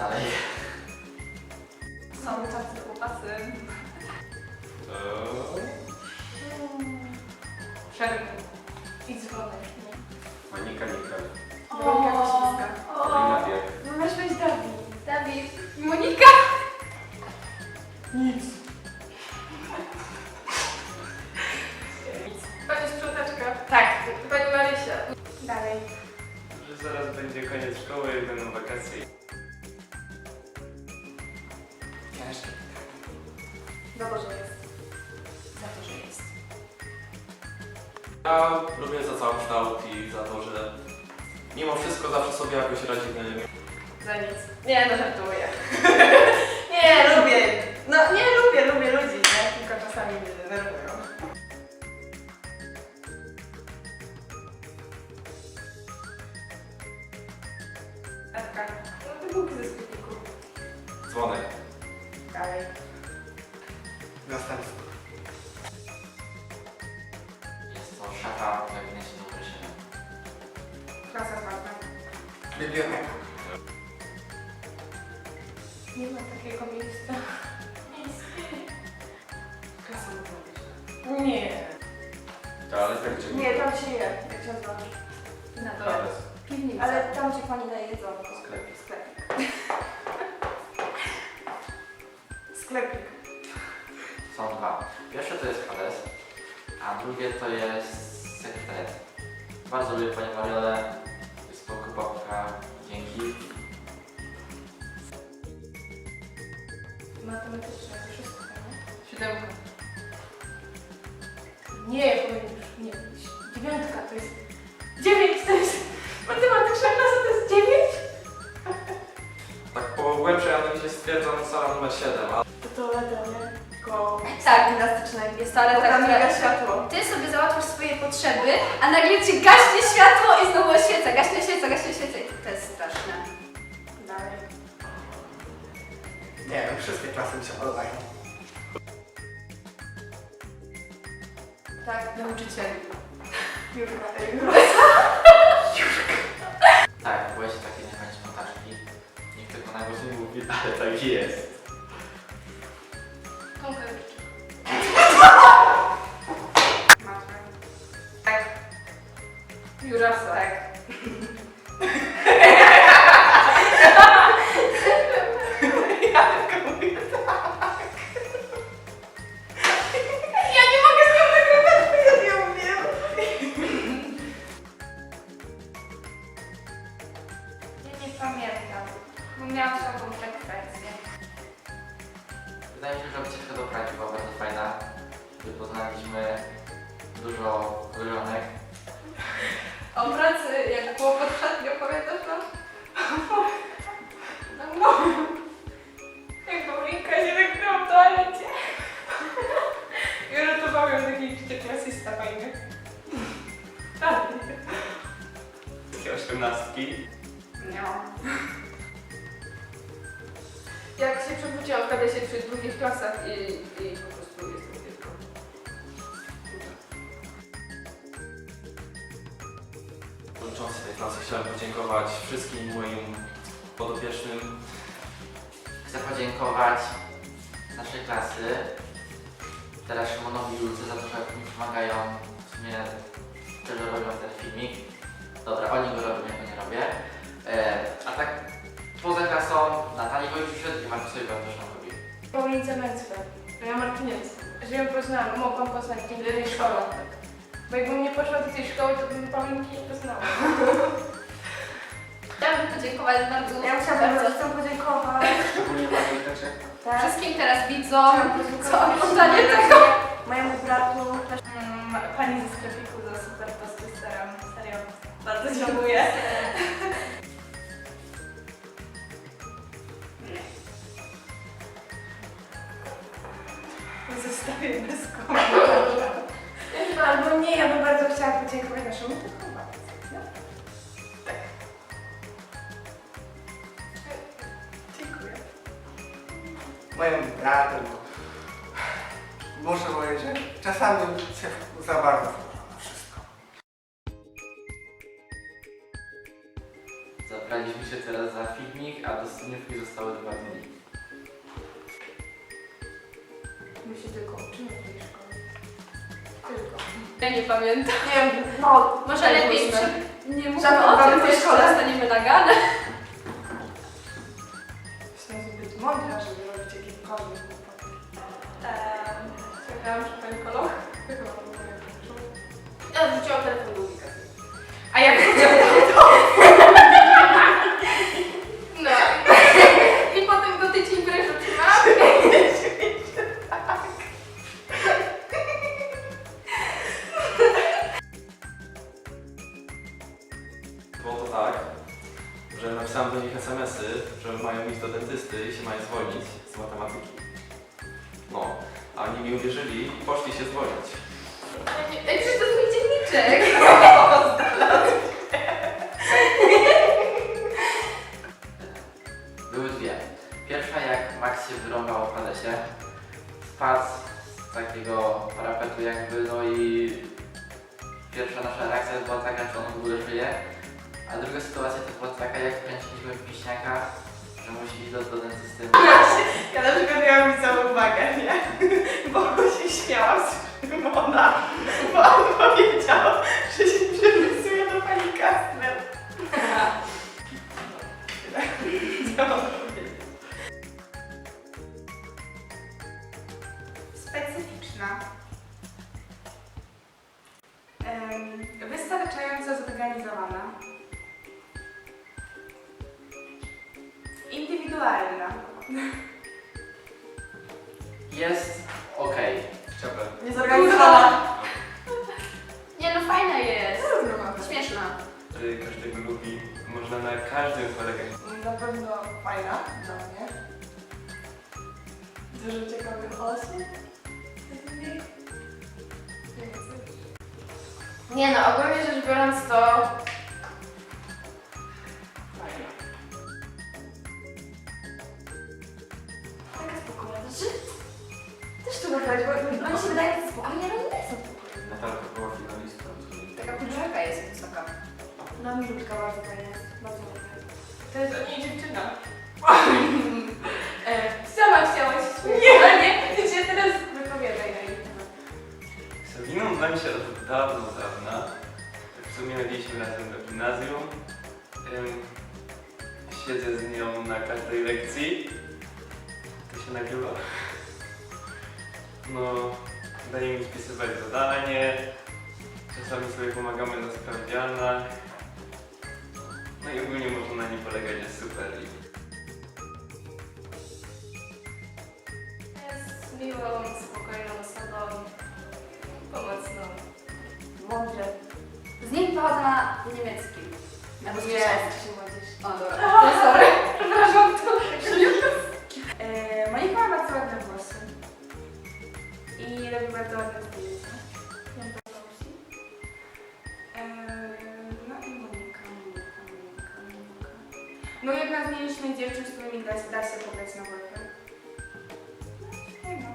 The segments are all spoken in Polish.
Dalej. Są tacy chłopacy. Przerwy. I dzwonek. Monika Nikol. Monika Koślicka. Karolina Bieg. No masz być Dawid. Dawid. Monika! Nic. Za nic. Nie, no żartuję. nie, lubię. No nie lubię, lubię ludzi, nie? Tylko czasami mnie denerwują. Etka. No te bułki ze sklepiku. Dzwonek. Biblioteka. Nie ma takiego miejsca. Klasa Nie. Ale tak cię Nie, tam się je, jak się nazywa. Na dole. Ale Piwnica. Ale tam ci pani daje jedzonko. sklepik. Sklepik. Sklepik. Są dwa. Pierwsze to jest KDS, a drugie to jest sekretariat. Bardzo lubię Panią Mariolę. Matematyczne, wszystko, nie? Siódemka. Nie, powinien już nie być. Dziewiątka to jest... Dziewięć to jest... Matematyczna klasa to jest dziewięć? Tak po głębszej analizie stwierdzam sala numer 7, a To toaleta, nie? Tylko... Tak. Gimnastyczna jest. Ale Bo tak, tam miga światło. Ty sobie załatwiasz swoje potrzeby, a nagle ci gaśnie światło i znowu oświeca, gaśnie świeca, gaśnie świeca Nie wiem, wszystkie klasy mi się podobają. Tak, Nauczycieli. Jurka. Tak, byłeś takie niechęć montażki. Nikt tego na głos nie mówi, ale tak jest. Matmy. Tak. Jurasa. Tak. Pamiętam, bo miałam taką frekwencję. Wydaje mi się, że obcieczka do Pragi była bardzo fajna, gdy poznaliśmy dużo koleżanek. O pracy, jak było pod szatnią, pamiętasz to? No, no. Jak Paulinka się nakryła w toalecie. I uratował ją taki czterklasista fajny. Tak. 18 miałam. Jak się przewróciłam w kadesie przy drugich klasach i, i po prostu jestem tylko. Kończący tej klasy chciałem podziękować wszystkim moim podopiecznym. Chcę podziękować naszej klasy, teraz Szymonowi i Julce za to, że mi pomagają, w sumie też robią ten filmik. Dobra, oni go robią, ja go nie robię. E, a tak poza klasą Natalii Wojciuszek i Markusowi Bartoszonowi. Paulince Mencfer. Ja Martyniec. Że ją poznałam, mogłam poznać dzięki tej szkole. Bo jakbym nie poszła do tej szkoły, to bym Paulinki nie poznała. Chciałabym podziękować bardzo, Ja chciałabym bardzo bardzo podziękować. Szczególnie Pani Leczek. Tak. wszystkim teraz widzom, podziękować co oglądanie tego. Mojemu bratu. Mm, Pani ze sklepiku za super. Serio, bardzo dziękuję. Zostawię bez komentarza. Albo nie, ja bym bardzo chciała podziękować naszemu wychowawcy. No. Dziękuję. Moim bratem. Muszę powiedzieć, że czasami się za bardzo wkurzam na wszystko. Zabraliśmy się teraz za filmik, a do studniówki zostały dwa dni. Ja nie pamiętam. Nie wiem, no, Może lepiej Ósme. przy... nie mówmy Żadną o mamy tym, w bo tej jeszcze szkole. zostaniemy nagane. Jestem zbyt mądra, żeby robić jakiekolwiek głupoty. Ehm, Czekałam, że pani kolor. Chyba mam Ja wrzuciłam telefon do spadł z takiego parapetu jakby, no i pierwsza nasza reakcja była taka, czy on w ogóle żyje. A druga sytuacja to była taka, jak kręciliśmy w piśniakach, że musi iść do, do dentysty. Ja na przykład miałam mi całą uwagę, nie? Bo się śmiałam z Szymona, bo on powiedział, że się przepisuje do pani Kastner. Każdego lubi. Można na każdym polegać. Na pewno fajna dla mnie. Dużo ciekawych osób. Nie no, ogólnie rzecz biorąc to... Fajna. Taka spokojna. Znaczy, też tu powiedzieć, bo oni się wydaje że spokojnie, ale nie są spokojni. Natalka była finalistką. Taka kurczaka jest wysoka. No milutka bardzo fajna jest. Bardzo ładna. To jest od niej dziewczyna. e, sama chciałaś ale nie, ty się teraz wypowiadaj na jej temat. Sabiną znam się od dawno, dawna. W sumie mieliśmy razem do gimnazjum. Siedzę z nią na każdej lekcji. To się nagrywa. No, daje mi spisywać zadanie. Czasami sobie pomagamy na sprawdzianach. No i ogólnie można na niej polegać, jest super. I Jest miłą, spokojną osobą. Pomocną. Mądrze. Z nim pochodzę na niemiecki. Albo z Nie, się młodzież. O, dobra. To sorry. Przepraszam, to E, Monika ma bardzo ładne włosy. I robi bardzo ładne da, da się pograć na golfie. No.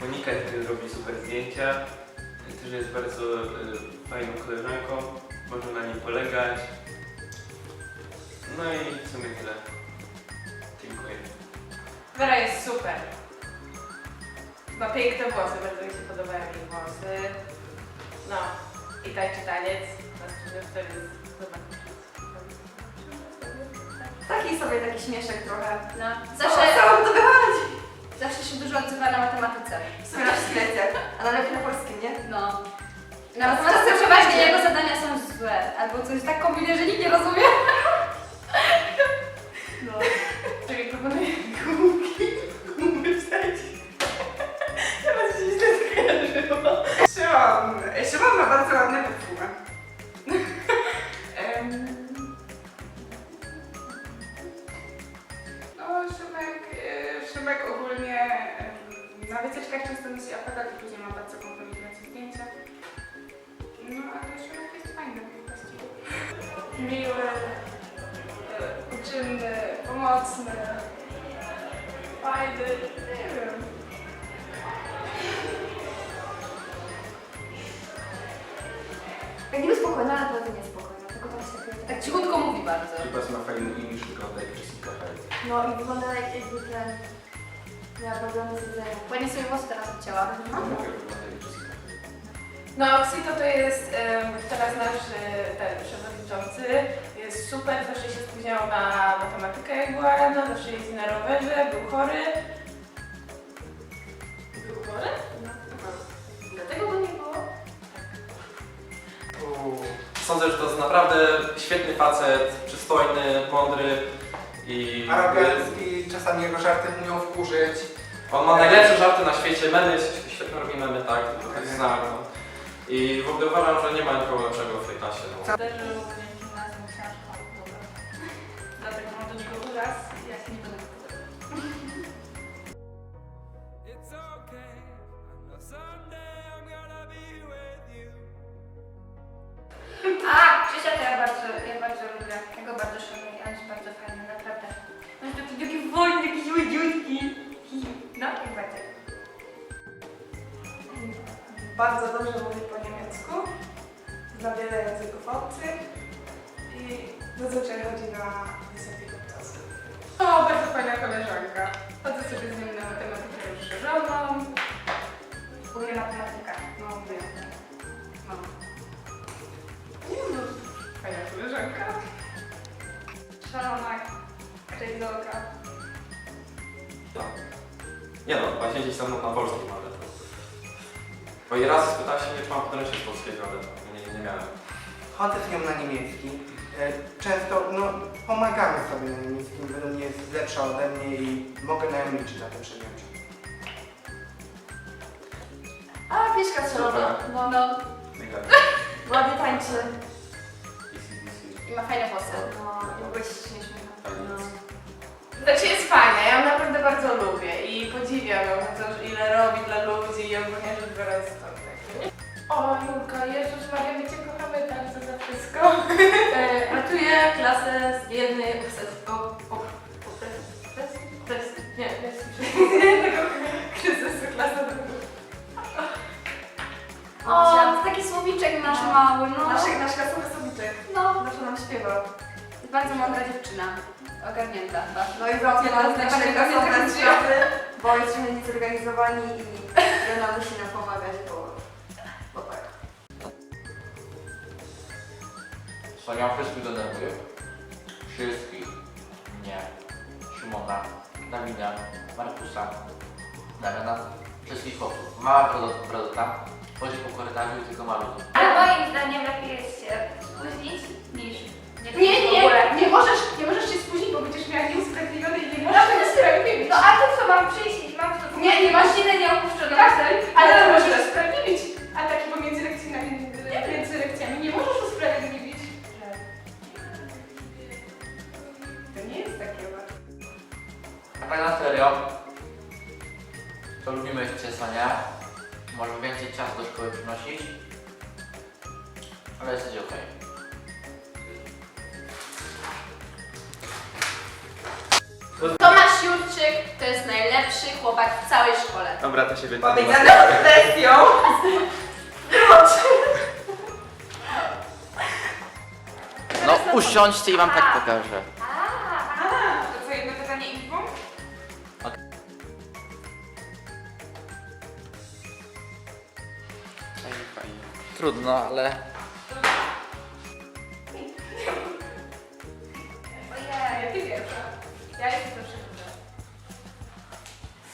Monika też robi super zdjęcia. Też jest bardzo y, fajną koleżanką. Można na niej polegać. No i w sumie tyle. Dziękuję. Wera jest super. Ma piękne włosy, bardzo mi się podobają jej włosy. No, i tańczy taniec. Na studiach wtedy zobaczyć. Taki sobie taki śmieszek trochę. No, Zawsze, O, co to wychodzi? zawsze się dużo odzywa na matematyce. Sobie na świecie. A najlepiej na polskim, nie? No. Na matematyce przeważnie jego zadania są złe. Albo coś tak kombinuje, że nikt nie rozumie. Pomocny, fajny, nie wiem. Jak niby spokojna, ale naprawdę niespokojna. Tylko to właśnie takie, tak cichutko mówi bardzo. Chyba ma fajny image, wygląda jak Jessica. No i wygląda jak jakby ten... Miała problemy z jedzeniem. Ładnie sobie włosy teraz obcięła. Wygląda jak Jessica Hyde. No, Oxito to jest em, teraz nasz e, ten przewodniczący. Jest super, zawsze się spóźniał na matematykę jak była rano, zawsze jeździ na rowerze, był chory. Był chory? No. Dlatego go nie było. Sądzę, że to jest naprawdę świetny facet, przystojny, mądry i Arogancki, czasami jego żarty umią wkurzyć. on ma najlepsze żarty na świecie, memy, świetnie robi memy, tak, tak znam. No. I w ogóle uważam, że nie ma nikogo lepszego w tej klasie. No. Mnie Bardzo dobrze mówi po niemiecku, zna wiele języków obcych i zazwyczaj chodzi na wysokie kursy. O, bardzo fajna koleżanka. Chodzę sobie z nią na matematykę rozszerzoną. Lubię matematykę. No, wiem. No. Mm, Fajna koleżanka. Szalona, krejzolka. Tak. Nie no, właśnie gdzieś tam na polskim, ale to... Bo i raz spytałem się, nie czy mam podręcznik z polskiego, ale nie, nie miałem. Chodzę z nią na niemiecki. E, Często no, pomagamy sobie na niemieckim, bo nie jest lepsza ode mnie i mogę na nią liczyć na tym przedmiocie. A, pieszka strzelowa. No, No, Najlepiej. ładnie tańczy. I ma fajne włosy. No, i w ogóle się. Znaczy jest fajna, ja ją naprawdę bardzo lubię i podziwiam ją za to, że ile robi dla ludzi i ogólnie rzecz biorąc to tak. O Julka, Jezus Maria, my Cię kochamy bardzo za wszystko. E, Ratuję klasę z jednej obsesji. O, o, obsesji? Obsesji. Nie, Jednego kryzysu klasowego. O, to taki słowiczek nasz mały, no. Nasz, nasz klasowy sobiczek. No, Zawsze nam śpiewa. jest bardzo mądra dziewczyna. Ogarnięta. No i załatwia nas Jedna z nasze najbardziej klasowe pamiętnych sprawy, bo jesteśmy niezorganizowani i Jana musi nam pomagać, bo, bo tak. Sonia wszystkich denerwuje. Wszystkich. Mnie, Szymona, Dawida, Markusa, Damiana, wszystkich chłopców. Mała brodo- brodota, chodzi po korytarzu i tylko malutko. Ale moim zdaniem lepiej jest się spóźnić niż nie Nie, w nie, ogóle. nie możesz, nie możesz spóźnić, bo będziesz miała nieusprawiedliwione i nie możesz tego sprawiedliwić. No a to co, mam przyjść i mam to Nie, nie masz- godzinę nieopuszczoną. Tak, ale to możesz usprawiedliwić. A taki pomiędzy lekcjami, między lekcjami nie możesz usprawiedliwić. To nie jest takie łatwe. A tak na serio, szkole. Dobra, to się będzie. Powiedziane obsesją. No usiądźcie i Wam tak pokażę. To co, jedno pytanie i dwóm? Trudno, ale